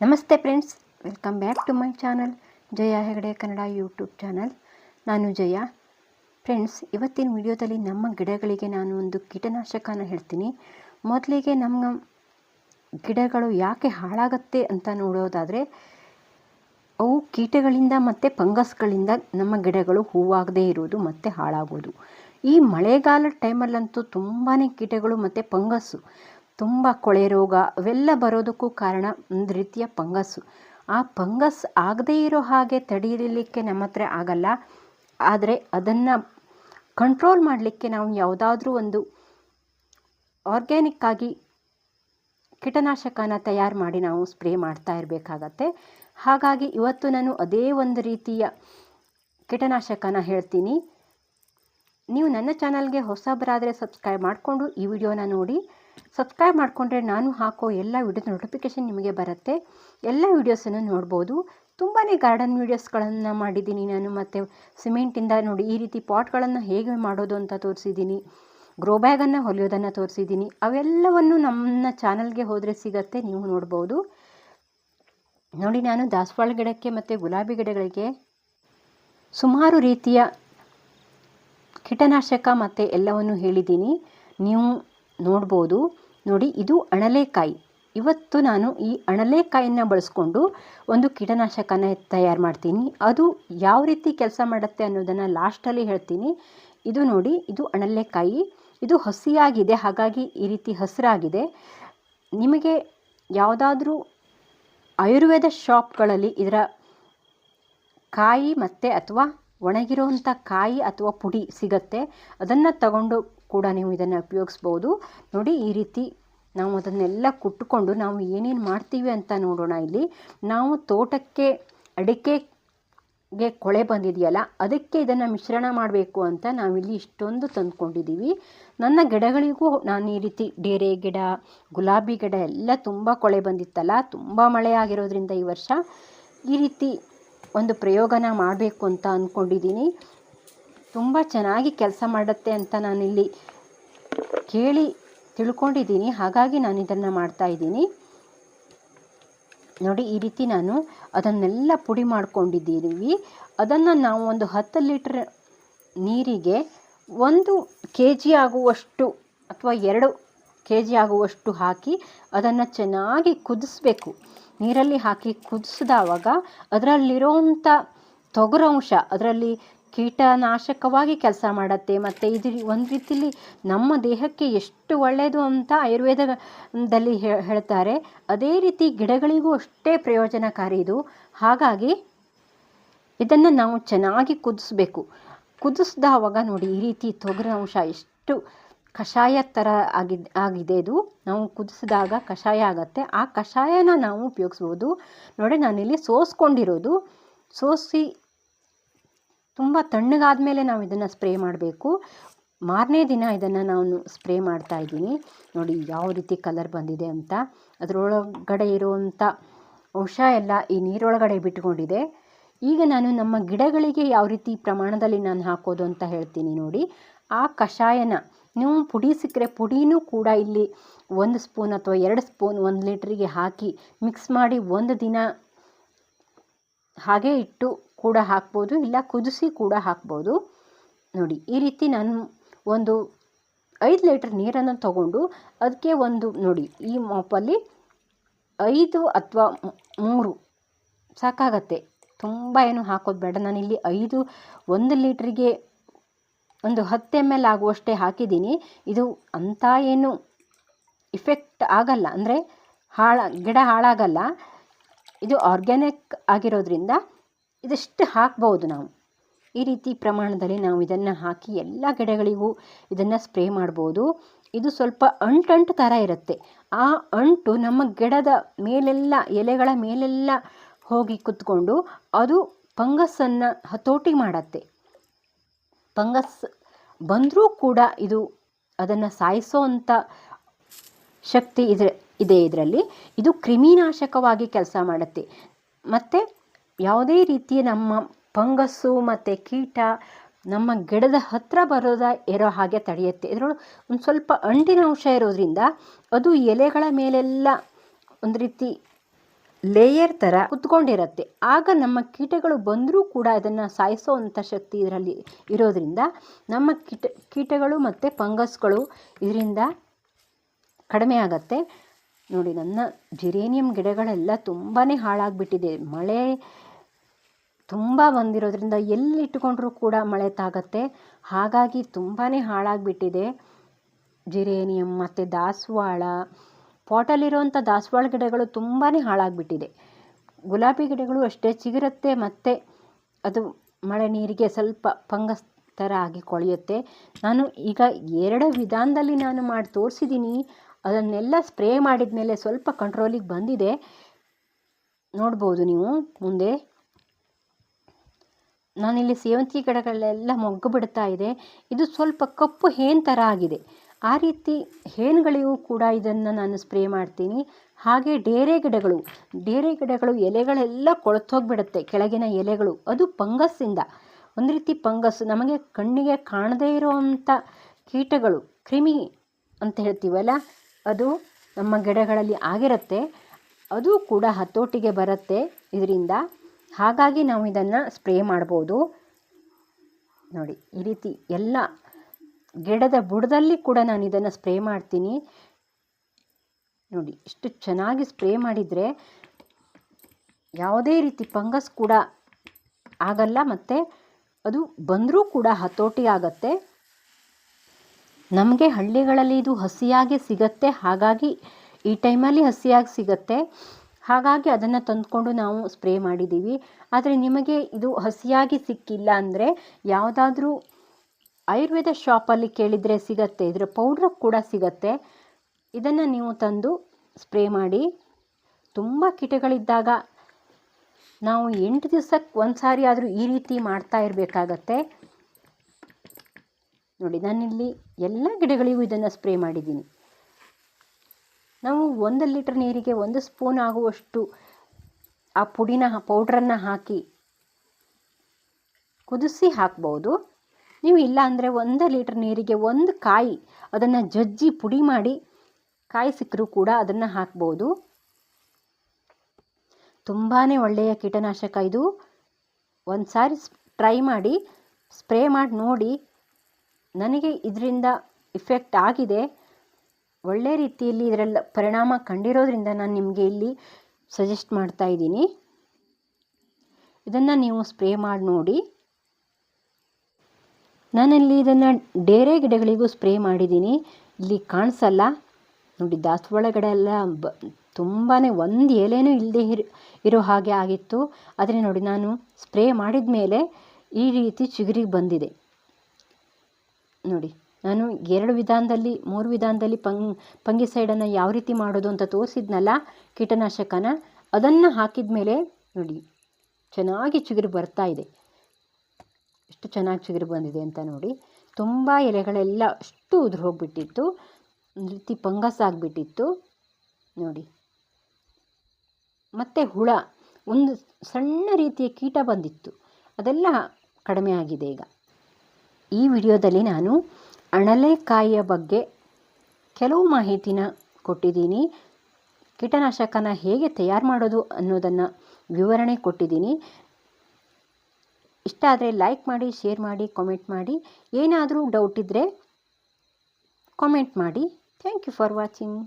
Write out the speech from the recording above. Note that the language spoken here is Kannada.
ನಮಸ್ತೆ friends, welcome back to my channel, Jaya Hegde Kannada YouTube channel. ನಾನು ಜಯ. ಫ್ರೆಂಡ್ಸ್, ಇವತ್ತಿನ ವಿಡಿಯೋದಲ್ಲಿ ನಮ್ಮ ಗಿಡಗಳಿಗೆ ನಾನು ಒಂದು ಕೀಟನಾಶಕನ ಹೇಳ್ತೀನಿ. ಮೊದಲಿಗೆ ನಮ್ಮ ಗಿಡಗಳು ಯಾಕೆ ಹಾಳಾಗತ್ತೆ ಅಂತ ನೋಡೋದಾದರೆ, ಅವು ಕೀಟಗಳಿಂದ ಮತ್ತು ಫಂಗಸ್ಗಳಿಂದ ನಮ್ಮ ಗಿಡಗಳು ಹೂವಾಗದೇ ಇರೋದು ಮತ್ತು ಹಾಳಾಗೋದು. ಈ ಮಳೆಗಾಲದ ಟೈಮಲ್ಲಂತೂ ತುಂಬಾ ಕೀಟಗಳು ಮತ್ತು ಫಂಗಸ್ಸು. ತುಂಬ ಕೊಳೆ ರೋಗ, ಅವೆಲ್ಲ ಬರೋದಕ್ಕೂ ಕಾರಣ ಒಂದು ರೀತಿಯ ಫಂಗಸ್ಸು. ಆ ಫಂಗಸ್ ಆಗದೇ ಇರೋ ಹಾಗೆ ತಡೆಯಲಿಕ್ಕೆ ನಮ್ಮ ಹತ್ರ ಆಗಲ್ಲ. ಆದರೆ ಅದನ್ನು ಕಂಟ್ರೋಲ್ ಮಾಡಲಿಕ್ಕೆ ನಾವು ಯಾವುದಾದ್ರೂ ಒಂದು ಆರ್ಗ್ಯಾನಿಕ್ಕಾಗಿ ಕೀಟನಾಶಕನ ತಯಾರು ಮಾಡಿ ನಾವು ಸ್ಪ್ರೇ ಮಾಡ್ತಾ ಇರಬೇಕಾಗತ್ತೆ. ಹಾಗಾಗಿ ಇವತ್ತು ನಾನು ಅದೇ ಒಂದು ರೀತಿಯ ಕೀಟನಾಶಕನ ಹೇಳ್ತೀನಿ. ನೀವು ನನ್ನ ಚಾನಲ್ಗೆ ಹೊಸಬರಾದರೆ ಸಬ್ಸ್ಕ್ರೈಬ್ ಮಾಡಿಕೊಂಡು ಈ ವಿಡಿಯೋನ ನೋಡಿ. ಸಬ್ಸ್ಕ್ರೈಬ್ ಮಾಡಿಕೊಂಡ್ರೆ ನಾನು ಹಾಕೋ ಎಲ್ಲ ವಿಡಿಯೋದ ನೋಟಿಫಿಕೇಷನ್ ನಿಮಗೆ ಬರುತ್ತೆ. ಎಲ್ಲ ವೀಡಿಯೋಸನ್ನು ನೋಡ್ಬೋದು. ತುಂಬಾ ಗಾರ್ಡನ್ ವೀಡಿಯೋಸ್ಗಳನ್ನು ಮಾಡಿದ್ದೀನಿ ನಾನು ಮತ್ತು ಸಿಮೆಂಟಿಂದ ನೋಡಿ ಈ ರೀತಿ ಪಾಟ್ಗಳನ್ನು ಹೇಗೆ ಮಾಡೋದು ಅಂತ ತೋರಿಸಿದ್ದೀನಿ. ಗ್ರೋ ಬ್ಯಾಗನ್ನು ಹೊಲಿಯೋದನ್ನು ತೋರಿಸಿದ್ದೀನಿ. ಅವೆಲ್ಲವನ್ನು ನಮ್ಮ ಚಾನಲ್ಗೆ ಹೋದರೆ ಸಿಗತ್ತೆ, ನೀವು ನೋಡ್ಬೋದು. ನೋಡಿ ನಾನು ದಾಸವಾಳ ಗಿಡಕ್ಕೆ ಮತ್ತು ಗುಲಾಬಿ ಗಿಡಗಳಿಗೆ ಸುಮಾರು ರೀತಿಯ ಕೀಟನಾಶಕ ಮತ್ತು ಎಲ್ಲವನ್ನು ಹೇಳಿದ್ದೀನಿ. ನೀವು ನೋಡ್ಬೋದು. ನೋಡಿ, ಇದು ಅಣಲೆಕಾಯಿ. ಇವತ್ತು ನಾನು ಈ ಅಣಲೆಕಾಯಿನ ಬಳಸ್ಕೊಂಡು ಒಂದು ಕೀಟನಾಶಕನ ತಯಾರು ಮಾಡ್ತೀನಿ. ಅದು ಯಾವ ರೀತಿ ಕೆಲಸ ಮಾಡುತ್ತೆ ಅನ್ನೋದನ್ನು ಲಾಸ್ಟಲ್ಲಿ ಹೇಳ್ತೀನಿ. ಇದು ನೋಡಿ, ಇದು ಅಣಲೆಕಾಯಿ. ಇದು ಹಸಿಯಾಗಿದೆ, ಹಾಗಾಗಿ ಈ ರೀತಿ ಹಸಿರಾಗಿದೆ. ನಿಮಗೆ ಯಾವುದಾದ್ರೂ ಆಯುರ್ವೇದ ಶಾಪ್ಗಳಲ್ಲಿ ಇದರ ಕಾಯಿ ಮತ್ತು ಅಥವಾ ಒಣಗಿರುವಂಥ ಕಾಯಿ ಅಥವಾ ಪುಡಿ ಸಿಗತ್ತೆ, ಅದನ್ನು ತಗೊಂಡು ಕೂಡ ನೀವು ಇದನ್ನು ಉಪಯೋಗಿಸ್ಬೋದು. ನೋಡಿ, ಈ ರೀತಿ ನಾವು ಅದನ್ನೆಲ್ಲ ಕುಟ್ಕೊಂಡು ನಾವು ಏನೇನು ಮಾಡ್ತೀವಿ ಅಂತ ನೋಡೋಣ ಇಲ್ಲಿ. ನಾವು ತೋಟಕ್ಕೆ, ಅಡಿಕೆಗೆ ಕೊಳೆ ಬಂದಿದೆಯಲ್ಲ, ಅದಕ್ಕೆ ಇದನ್ನು ಮಿಶ್ರಣ ಮಾಡಬೇಕು ಅಂತ ನಾವಿಲ್ಲಿ ಇಷ್ಟೊಂದು ತಂದ್ಕೊಂಡಿದ್ದೀವಿ ನನ್ನ ಗಿಡಗಳಿಗೂ ನಾನು ಈ ರೀತಿ ಡೇರೆ ಗಿಡ, ಗುಲಾಬಿ ಗಿಡ ಎಲ್ಲ ತುಂಬ ಕೊಳೆ ಬಂದಿತ್ತಲ್ಲ, ತುಂಬ ಮಳೆ ಆಗಿರೋದ್ರಿಂದ ಈ ವರ್ಷ ಈ ರೀತಿ ಒಂದು ಪ್ರಯೋಗನ ಮಾಡಬೇಕು ಅಂತ ಅಂದ್ಕೊಂಡಿದ್ದೀನಿ ತುಂಬ ಚೆನ್ನಾಗಿ ಕೆಲಸ ಮಾಡುತ್ತೆ ಅಂತ ನಾನಿಲ್ಲಿ ಕೇಳಿ ತಿಳ್ಕೊಂಡಿದ್ದೀನಿ. ಹಾಗಾಗಿ ನಾನು ಇದನ್ನು ಮಾಡ್ತಾ ಇದ್ದೀನಿ. ನೋಡಿ, ಈ ರೀತಿ ನಾನು ಅದನ್ನೆಲ್ಲ ಪುಡಿ ಮಾಡ್ಕೊಂಡಿದ್ದೀವಿ. ಅದನ್ನು ನಾವು ಒಂದು ಹತ್ತು ಲೀಟ್ರ್ ನೀರಿಗೆ ಒಂದು ಕೆ ಜಿ ಆಗುವಷ್ಟು ಅಥವಾ ಎರಡು ಕೆ ಜಿ ಆಗುವಷ್ಟು ಹಾಕಿ ಅದನ್ನು ಚೆನ್ನಾಗಿ ಕುದಿಸ್ಬೇಕು. ನೀರಲ್ಲಿ ಹಾಕಿ ಕುದಿಸಿದವಾಗ ಅದರಲ್ಲಿರೋವಂಥ ತೊಗರಂಶ ಅದರಲ್ಲಿ ಕೀಟನಾಶಕವಾಗಿ ಕೆಲಸ ಮಾಡುತ್ತೆ. ಮತ್ತು ಇದು ಒಂದು ರೀತಿಲಿ ನಮ್ಮ ದೇಹಕ್ಕೆ ಎಷ್ಟು ಒಳ್ಳೆಯದು ಅಂತ ಆಯುರ್ವೇದದಲ್ಲಿ ಹೇಳ್ತಾರೆ. ಅದೇ ರೀತಿ ಗಿಡಗಳಿಗೂ ಅಷ್ಟೇ ಪ್ರಯೋಜನಕಾರಿ ಇದು. ಹಾಗಾಗಿ ಇದನ್ನು ನಾವು ಚೆನ್ನಾಗಿ ಕುದಿಸ್ಬೇಕು. ಕುದಿಸ್ದಾವಾಗ ನೋಡಿ, ಈ ರೀತಿ ತೊಗರಿ ಅಂಶ ಎಷ್ಟು ಕಷಾಯ ಥರ ಆಗಿದ್ ಆಗಿದೆ ಇದು. ನಾವು ಕುದಿಸಿದಾಗ ಕಷಾಯ ಆಗುತ್ತೆ. ಆ ಕಷಾಯನ ನಾವು ಉಪಯೋಗಿಸ್ಬೋದು. ನೋಡಿ, ನಾನಿಲ್ಲಿ ಸೋಸ್ಕೊಂಡಿರೋದು. ಸೋಸಿ ತುಂಬ ತಣ್ಣಗಾದ ಮೇಲೆ ನಾವು ಇದನ್ನು ಸ್ಪ್ರೇ ಮಾಡಬೇಕು. ಮಾರನೇ ದಿನ ಇದನ್ನು ನಾನು ಸ್ಪ್ರೇ ಮಾಡ್ತಾ ಇದ್ದೀನಿ. ನೋಡಿ ಯಾವ ರೀತಿ ಕಲರ್ ಬಂದಿದೆ ಅಂತ. ಅದರೊಳಗಡೆ ಇರುವಂಥ ಅಂಶ ಎಲ್ಲ ಈ ನೀರೊಳಗಡೆ ಬಿಟ್ಕೊಂಡಿದೆ. ಈಗ ನಾನು ನಮ್ಮ ಗಿಡಗಳಿಗೆ ಯಾವ ರೀತಿ ಪ್ರಮಾಣದಲ್ಲಿ ನಾನು ಹಾಕೋದು ಅಂತ ಹೇಳ್ತೀನಿ ನೋಡಿ. ಆ ಕಷಾಯನ ನೀವು ಪುಡಿ ಸಿಕ್ಕರೆ ಪುಡಿನೂ ಕೂಡ ಇಲ್ಲಿ ಒಂದು ಸ್ಪೂನ್ ಅಥವಾ ಎರಡು ಸ್ಪೂನ್, ಒಂದು ಲೀಟ್ರಿಗೆ ಹಾಕಿ ಮಿಕ್ಸ್ ಮಾಡಿ ಒಂದು ದಿನ ಹಾಗೆ ಇಟ್ಟು ಕೂಡ ಹಾಕ್ಬೋದು, ಇಲ್ಲ ಕುದಿಸಿ ಕೂಡ ಹಾಕ್ಬೋದು. ನೋಡಿ, ಈ ರೀತಿ ನಾನು ಒಂದು ಐದು ಲೀಟ್ರ್ ನೀರನ್ನು ತಗೊಂಡು ಅದಕ್ಕೆ ಒಂದು, ನೋಡಿ, ಈ ಮಾಪಲ್ಲಿ ಐದು ಅಥವಾ ಮೂರು ಸಾಕಾಗತ್ತೆ. ತುಂಬ ಏನು ಹಾಕೋದು ಬೇಡ. ನಾನಿಲ್ಲಿ ಐದು, ಒಂದು ಲೀಟ್ರಿಗೆ ಒಂದು ಹತ್ತು ಎಂ ಎಲ್ ಆಗುವಷ್ಟೇ ಹಾಕಿದ್ದೀನಿ. ಇದು ಅಂಥ ಏನು ಇಫೆಕ್ಟ್ ಆಗಲ್ಲ. ಅಂದರೆ ಹಾಳ, ಗಿಡ ಹಾಳಾಗಲ್ಲ. ಇದು ಆರ್ಗ್ಯಾನಿಕ್ ಆಗಿರೋದ್ರಿಂದ ಇದಿಷ್ಟು ಹಾಕ್ಬೋದು ನಾವು? ಈ ರೀತಿ ಪ್ರಮಾಣದಲ್ಲಿ ನಾವು ಇದನ್ನು ಹಾಕಿ ಎಲ್ಲ ಗಿಡಗಳಿಗೂ ಇದನ್ನು ಸ್ಪ್ರೇ ಮಾಡ್ಬೋದು. ಇದು ಸ್ವಲ್ಪ ಅಂಟಂಟು ಥರ ಇರುತ್ತೆ. ಆ ಅಂಟು ನಮ್ಮ ಗಿಡದ ಮೇಲೆಲ್ಲ, ಎಲೆಗಳ ಮೇಲೆಲ್ಲ ಹೋಗಿ ಕುತ್ಕೊಂಡು ಅದು ಫಂಗಸ್ಸನ್ನು ಹತೋಟಿ ಮಾಡತ್ತೆ. ಫಂಗಸ್ ಬಂದರೂ ಕೂಡ ಇದು ಅದನ್ನು ಸಾಯಿಸೋ ಅಂಥ ಶಕ್ತಿ ಇದ್ರ ಇದೆ ಇದರಲ್ಲಿ. ಇದು ಕ್ರಿಮಿನಾಶಕವಾಗಿ ಕೆಲಸ ಮಾಡುತ್ತೆ. ಮತ್ತು ಯಾವುದೇ ರೀತಿಯ ನಮ್ಮ ಫಂಗಸ್ಸು ಮತ್ತು ಕೀಟ ನಮ್ಮ ಗಿಡದ ಹತ್ತಿರ ಬರೋದ ಇರೋ ಹಾಗೆ ತಡೆಯುತ್ತೆ. ಇದರೊಳಗೆ ಒಂದು ಸ್ವಲ್ಪ ಅಂಟಿನ ಅಂಶ ಇರೋದ್ರಿಂದ ಅದು ಎಲೆಗಳ ಮೇಲೆಲ್ಲ ಒಂದು ರೀತಿ ಲೇಯರ್ ಥರ ಕುತ್ಕೊಂಡಿರುತ್ತೆ. ಆಗ ನಮ್ಮ ಕೀಟಗಳು ಬಂದರೂ ಕೂಡ ಅದನ್ನು ಸಾಯಿಸೋವಂಥ ಶಕ್ತಿ ಇದರಲ್ಲಿ ಇರೋದ್ರಿಂದ ನಮ್ಮ ಕೀಟ, ಕೀಟಗಳು ಮತ್ತು ಫಂಗಸ್ಗಳು ಇದರಿಂದ ಕಡಿಮೆ ಆಗತ್ತೆ. ನೋಡಿ, ನನ್ನ ಜಿರೇನಿಯಂ ಗಿಡಗಳೆಲ್ಲ ತುಂಬಾ ಹಾಳಾಗಿಬಿಟ್ಟಿದೆ. ಮಳೆ ತುಂಬ ಬಂದಿರೋದ್ರಿಂದ ಎಲ್ಲಿ ಇಟ್ಕೊಂಡ್ರೂ ಕೂಡ ಮಳೆ ತಾಗತ್ತೆ. ಹಾಗಾಗಿ ತುಂಬಾ ಹಾಳಾಗಿಬಿಟ್ಟಿದೆ. ಜಿರೇನಿಯಂ ಮತ್ತು ದಾಸವಾಳ ಪಾಟಲ್ಲಿರುವಂಥ ದಾಸವಾಳ ಗಿಡಗಳು ತುಂಬಾ ಹಾಳಾಗಿಬಿಟ್ಟಿದೆ. ಗುಲಾಬಿ ಗಿಡಗಳು ಅಷ್ಟೇ ಚಿಗುರುತ್ತೆ ಮತ್ತು ಅದು ಮಳೆ ನೀರಿಗೆ ಸ್ವಲ್ಪ ಫಂಗಸ್ ಥರ ಆಗಿ ಕೊಳೆಯುತ್ತೆ. ನಾನು ಈಗ ಎರಡು ವಿಧಾನದಲ್ಲಿ ನಾನು ಮಾಡಿ ತೋರಿಸಿದ್ದೀನಿ. ಅದನ್ನೆಲ್ಲ ಸ್ಪ್ರೇ ಮಾಡಿದ ಮೇಲೆ ಸ್ವಲ್ಪ ಕಂಟ್ರೋಲಿಗೆ ಬಂದಿದೆ. ನೋಡ್ಬೋದು ನೀವು ಮುಂದೆ. ನಾನಿಲ್ಲಿ ಸೇವಂತಿಗೆ ಗಿಡಗಳೆಲ್ಲ ಮೊಗ್ಗು ಬಿಡ್ತಾ ಇದೆ. ಇದು ಸ್ವಲ್ಪ ಕಪ್ಪು ಹೇನ್ ಥರ ಆಗಿದೆ. ಆ ರೀತಿ ಹೇನ್ಗಳಿಗೂ ಕೂಡ ಇದನ್ನು ನಾನು ಸ್ಪ್ರೇ ಮಾಡ್ತೀನಿ. ಹಾಗೆ ಡೇರೆ ಗಿಡಗಳು. ಡೇರೆ ಗಿಡಗಳು ಎಲೆಗಳೆಲ್ಲ ಕೊಳತೋಗ್ಬಿಡುತ್ತೆ ಕೆಳಗಿನ ಎಲೆಗಳು. ಅದು ಪಂಗಸ್ಸಿಂದ ಒಂದು ರೀತಿ ಫಂಗಸ್. ನಮಗೆ ಕಣ್ಣಿಗೆ ಕಾಣದೇ ಇರುವಂಥ ಕೀಟಗಳು. ಕ್ರಿಮಿ ಅಂತ ಹೇಳ್ತೀವಲ್ಲ? ಅದು ನಮ್ಮ ಗಿಡಗಳಲ್ಲಿ ಆಗಿರುತ್ತೆ, ಅದು ಕೂಡ ಹತೋಟಿಗೆ ಬರುತ್ತೆ ಇದರಿಂದ. ಹಾಗಾಗಿ ನಾವು ಇದನ್ನು ಸ್ಪ್ರೇ ಮಾಡ್ಬೋದು. ನೋಡಿ, ಈ ರೀತಿ ಎಲ್ಲ ಗಿಡದ ಬುಡದಲ್ಲಿ ಕೂಡ ನಾನು ಇದನ್ನು ಸ್ಪ್ರೇ ಮಾಡ್ತೀನಿ. ನೋಡಿ, ಇಷ್ಟು ಚೆನ್ನಾಗಿ ಸ್ಪ್ರೇ ಮಾಡಿದರೆ ಯಾವುದೇ ರೀತಿ ಫಂಗಸ್ ಕೂಡ ಆಗಲ್ಲ, ಮತ್ತು ಅದು ಬಂದರೂ ಕೂಡ ಹತೋಟಿ ಆಗತ್ತೆ. ನಮಗೆ ಹಳ್ಳಿಗಳಲ್ಲಿ ಇದು ಹಸಿಯಾಗಿ ಸಿಗತ್ತೆ, ಹಾಗಾಗಿ ಈ ಟೈಮಲ್ಲಿ ಹಸಿಯಾಗಿ ಸಿಗತ್ತೆ. ಹಾಗಾಗಿ ಅದನ್ನು ತಂದುಕೊಂಡು ನಾವು ಸ್ಪ್ರೇ ಮಾಡಿದ್ದೀವಿ ಆದರೆ ನಿಮಗೆ ಇದು ಹಸಿಯಾಗಿ ಸಿಕ್ಕಿಲ್ಲ ಅಂದರೆ ಯಾವುದಾದ್ರೂ ಆಯುರ್ವೇದ ಶಾಪಲ್ಲಿ ಕೇಳಿದರೆ ಸಿಗತ್ತೆ, ಇದರ ಪೌಡ್ರ್ ಕೂಡ ಸಿಗತ್ತೆ. ಇದನ್ನು ನೀವು ತಂದು ಸ್ಪ್ರೇ ಮಾಡಿ. ತುಂಬ ಕಿಟಗಳಿದ್ದಾಗ ನಾವು ಎಂಟು ದಿವ್ಸಕ್ಕೆ ಒಂದು ಸಾರಿ ಆದರೂ ಈ ರೀತಿ ಮಾಡ್ತಾ ಇರಬೇಕಾಗತ್ತೆ. ನೋಡಿ, ನಾನಿಲ್ಲಿ ಎಲ್ಲ ಗಿಡಗಳಿಗೂ ಇದನ್ನು ಸ್ಪ್ರೇ ಮಾಡಿದ್ದೀನಿ. ನಾವು ಒಂದು ಲೀಟ್ರ್ ನೀರಿಗೆ ಒಂದು ಸ್ಪೂನ್ ಆಗುವಷ್ಟು ಆ ಪುಡಿನ ಪೌಡ್ರನ್ನು ಹಾಕಿ ಕುದಿಸಿ ಹಾಕ್ಬೋದು. ನೀವು ಇಲ್ಲ ಅಂದರೆ ಒಂದು ಲೀಟ್ರ್ ನೀರಿಗೆ ಒಂದು ಕಾಯಿ ಅದನ್ನು ಜಜ್ಜಿ ಪುಡಿ ಮಾಡಿ ಕಾಯಿ ಸಿಕ್ಕರೂ ಕೂಡ ಅದನ್ನು ಹಾಕ್ಬೋದು. ತುಂಬಾ ಒಳ್ಳೆಯ ಕೀಟನಾಶಕ ಇದು. ಒಂದು ಸಾರಿ ಟ್ರೈ ಮಾಡಿ ಸ್ಪ್ರೇ ಮಾಡಿ ನೋಡಿ ನನಗೆ ಇದರಿಂದ ಇಫೆಕ್ಟ್ ಆಗಿದೆ. ಒಳ್ಳೆ ರೀತಿಯಲ್ಲಿ ಇದರಲ್ಲಿ ಪರಿಣಾಮ ಕಂಡಿರೋದ್ರಿಂದ ನಾನು ನಿಮಗೆ ಇಲ್ಲಿ ಸಜೆಸ್ಟ್ ಮಾಡ್ತಾ ಇದ್ದೀನಿ. ಇದನ್ನು ನೀವು ಸ್ಪ್ರೇ ಮಾಡಿ ನೋಡಿ. ನಾನಲ್ಲಿ ಇದನ್ನು ಡೇರೆ ಗಿಡಗಳಿಗೂ ಸ್ಪ್ರೇ ಮಾಡಿದ್ದೀನಿ. ಇಲ್ಲಿ ಕಾಣಿಸಲ್ಲ. ನೋಡಿ ದಾಸವಾಳ ಗಿಡ ಎಲ್ಲ ಬ ತುಂಬಾ ಒಂದು ಎಲೆನೂ ಇಲ್ಲದೆ ಇರೋ ಹಾಗೆ ಆಗಿತ್ತು. ಆದರೆ ನೋಡಿ ನಾನು ಸ್ಪ್ರೇ ಮಾಡಿದ ಮೇಲೆ ಈ ರೀತಿ ಚಿಗುರಿಗೆ ಬಂದಿದೆ. ನೋಡಿ. ನಾನು ಎರಡು ವಿಧಾನದಲ್ಲಿ, ಮೂರು ವಿಧಾನದಲ್ಲಿ ಪಂಗ್ ಪಂಗಿಸೈಡನ್ನು ಯಾವ ರೀತಿ ಮಾಡೋದು ಅಂತ ತೋರಿಸಿದ್ನಲ್ಲ ಕೀಟನಾಶಕನ, ಅದನ್ನು ಹಾಕಿದ ಮೇಲೆ ನೋಡಿ, ಚೆನ್ನಾಗಿ ಚಿಗುರು ಬರ್ತಾ ಇದೆ. ಎಷ್ಟು ಚೆನ್ನಾಗಿ ಚಿಗುರು ಬಂದಿದೆ ಅಂತ ನೋಡಿ. ತುಂಬ ಎಲೆಗಳೆಲ್ಲ ಅಷ್ಟು ಉದುರು ಹೋಗಿಬಿಟ್ಟಿತ್ತು. ಒಂದು ರೀತಿ ಫಂಗಸ್ ಆಗಿಬಿಟ್ಟಿತ್ತು. ನೋಡಿ. ಮತ್ತು ಹುಳ, ಒಂದು ಸಣ್ಣ ರೀತಿಯ ಕೀಟ ಬಂದಿತ್ತು. ಅದೆಲ್ಲ ಕಡಿಮೆ ಆಗಿದೆ ಈಗ. ಈ ವಿಡಿಯೋದಲ್ಲಿ ನಾನು ಅಣಲೆಕಾಯಿಯ ಬಗ್ಗೆ ಕೆಲವು ಮಾಹಿತಿನ ಕೊಟ್ಟಿದ್ದೀನಿ. ಕೀಟನಾಶಕನ ಹೇಗೆ ತಯಾರು ಮಾಡೋದು ಅನ್ನೋದನ್ನು ವಿವರಣೆ ಕೊಟ್ಟಿದ್ದೀನಿ. ಇಷ್ಟ ಆದರೆ ಲೈಕ್ ಮಾಡಿ ಶೇರ್ ಮಾಡಿ ಕಾಮೆಂಟ್ ಮಾಡಿ. ಏನಾದರೂ ಡೌಟ್ ಇದ್ದರೆ ಕಾಮೆಂಟ್ ಮಾಡಿ. Thank you for watching